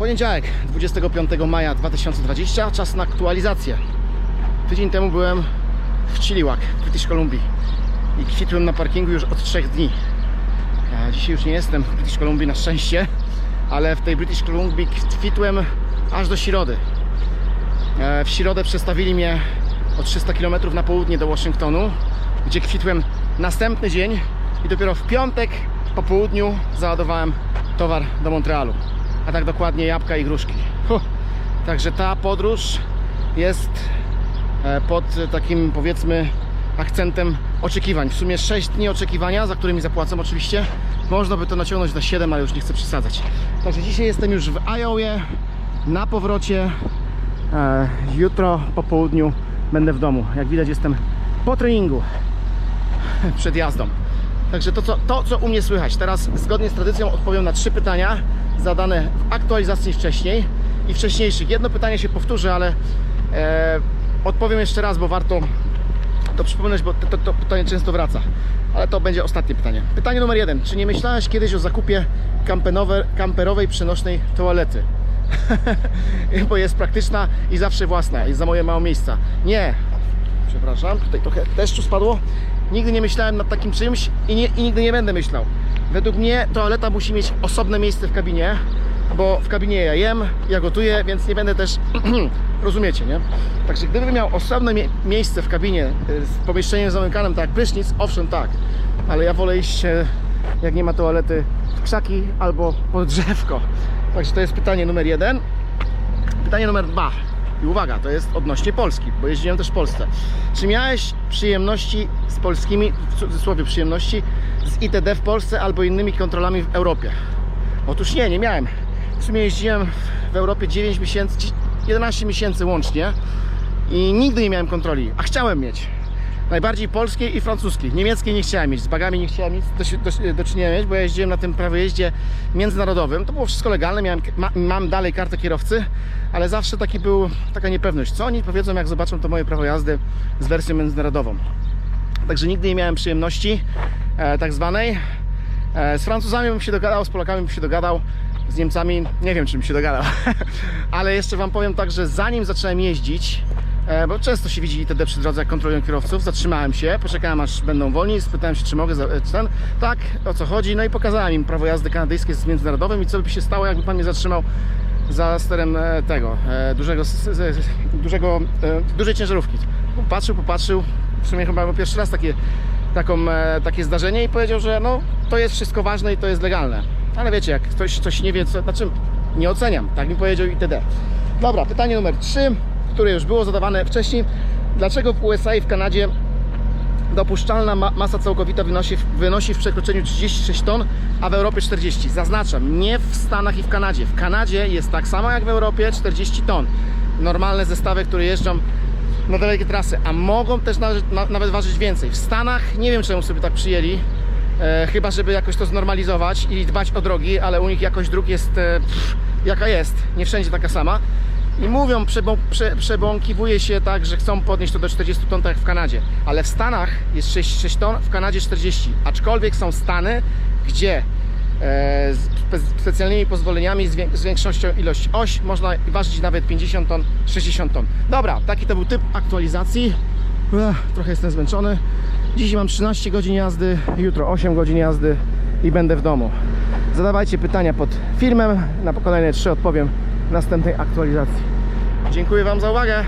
Poniedziałek, 25 maja 2020, czas na aktualizację. Tydzień temu byłem w Chilliwack, w British Columbia i kwitłem na parkingu już od 3 dni. E, Dzisiaj już nie jestem w British Columbia na szczęście, ale w tej British Columbia kwitłem aż do środy. E, W środę przestawili mnie o 300 km na południe do Waszyngtonu, gdzie kwitłem następny dzień i dopiero w piątek po południu załadowałem towar do Montrealu. A tak dokładnie jabłka i gruszki. Huh. Także ta podróż jest e, pod takim powiedzmy akcentem oczekiwań. W sumie 6 dni oczekiwania, za którymi zapłacę oczywiście. Można by to naciągnąć na 7, ale już nie chcę przesadzać. Także dzisiaj jestem już w Iowa na powrocie. E, Jutro po południu będę w domu. Jak widać jestem po treningu przed jazdą. Także to co, to, co u mnie słychać. Teraz zgodnie z tradycją odpowiem na trzy pytania zadane w aktualizacji wcześniej i wcześniejszych. Jedno pytanie się powtórzy, ale e, odpowiem jeszcze raz, bo warto to przypomnieć, bo to, to, to pytanie często wraca. Ale to będzie ostatnie pytanie. Pytanie numer jeden. Czy nie myślałeś kiedyś o zakupie kamperowej przenośnej toalety? bo jest praktyczna i zawsze własna. Jest za moje mało miejsca. Nie. Przepraszam, tutaj trochę deszczu spadło. Nigdy nie myślałem nad takim czymś i, nie, i nigdy nie będę myślał. Według mnie toaleta musi mieć osobne miejsce w kabinie, bo w kabinie ja jem, ja gotuję, więc nie będę też, rozumiecie, nie? Także gdybym miał osobne mie- miejsce w kabinie y, z pomieszczeniem zamykanym, tak jak prysznic, owszem tak, ale ja wolę iść, e, jak nie ma toalety, w krzaki albo pod drzewko. Także to jest pytanie numer jeden. Pytanie numer dwa. I uwaga, to jest odnośnie Polski, bo jeździłem też w Polsce. Czy miałeś przyjemności z polskimi, w cudzysłowie przyjemności, z ITD w Polsce albo innymi kontrolami w Europie? Otóż nie, nie miałem. W sumie jeździłem w Europie 9 miesięcy, 11 miesięcy łącznie i nigdy nie miałem kontroli, a chciałem mieć. Najbardziej polskiej i francuskiej. Niemieckiej nie chciałem mieć, z bagami nie chciałem nic do, do, do czynienia mieć, bo ja jeździłem na tym prawojeździe międzynarodowym. To było wszystko legalne, miałem, ma, mam dalej kartę kierowcy, ale zawsze taki był, taka niepewność. Co oni powiedzą, jak zobaczą to moje prawo jazdy z wersją międzynarodową. Także nigdy nie miałem przyjemności e, tak zwanej. E, z Francuzami bym się dogadał, z Polakami bym się dogadał, z Niemcami nie wiem, czy bym się dogadał. Ale jeszcze Wam powiem tak, że zanim zacząłem jeździć, bo często się widzi ITD przy drodze, jak kontrolują kierowców, zatrzymałem się, poczekałem aż będą wolni, spytałem się, czy mogę, e, czy ten, tak, o co chodzi, no i pokazałem im prawo jazdy kanadyjskie z międzynarodowym i co by się stało, jakby Pan mnie zatrzymał za sterem e, tego, e, dużego, dużego, e, dużej ciężarówki. Popatrzył, popatrzył, w sumie chyba pierwszy raz takie, taką, e, takie zdarzenie i powiedział, że no, to jest wszystko ważne i to jest legalne. Ale wiecie, jak ktoś coś nie wie, co, znaczy nie oceniam, tak mi powiedział itd. Dobra, pytanie numer 3, które już było zadawane wcześniej. Dlaczego w USA i w Kanadzie dopuszczalna ma masa całkowita wynosi, wynosi w przekroczeniu 36 ton, a w Europie 40. Zaznaczam, nie w Stanach i w Kanadzie. W Kanadzie jest tak samo jak w Europie 40 ton. Normalne zestawy, które jeżdżą na dalekie trasy, a mogą też nawet, na, nawet ważyć więcej. W Stanach nie wiem czemu sobie tak przyjęli, e, chyba żeby jakoś to znormalizować i dbać o drogi, ale u nich jakość dróg jest e, pff, jaka jest, nie wszędzie taka sama. I mówią, przebą, prze, przebąkiwuje się tak, że chcą podnieść to do 40 ton, tak jak w Kanadzie. Ale w Stanach jest 6, 6 ton, w Kanadzie 40. Aczkolwiek są stany, gdzie e, z spe- specjalnymi pozwoleniami z, z większością ilość oś można ważyć nawet 50 ton, 60 ton. Dobra, taki to był typ aktualizacji. Ech, trochę jestem zmęczony. Dziś mam 13 godzin jazdy, jutro 8 godzin jazdy i będę w domu. Zadawajcie pytania pod filmem, na kolejne trzy odpowiem w następnej aktualizacji. Dziękuję Wam za uwagę.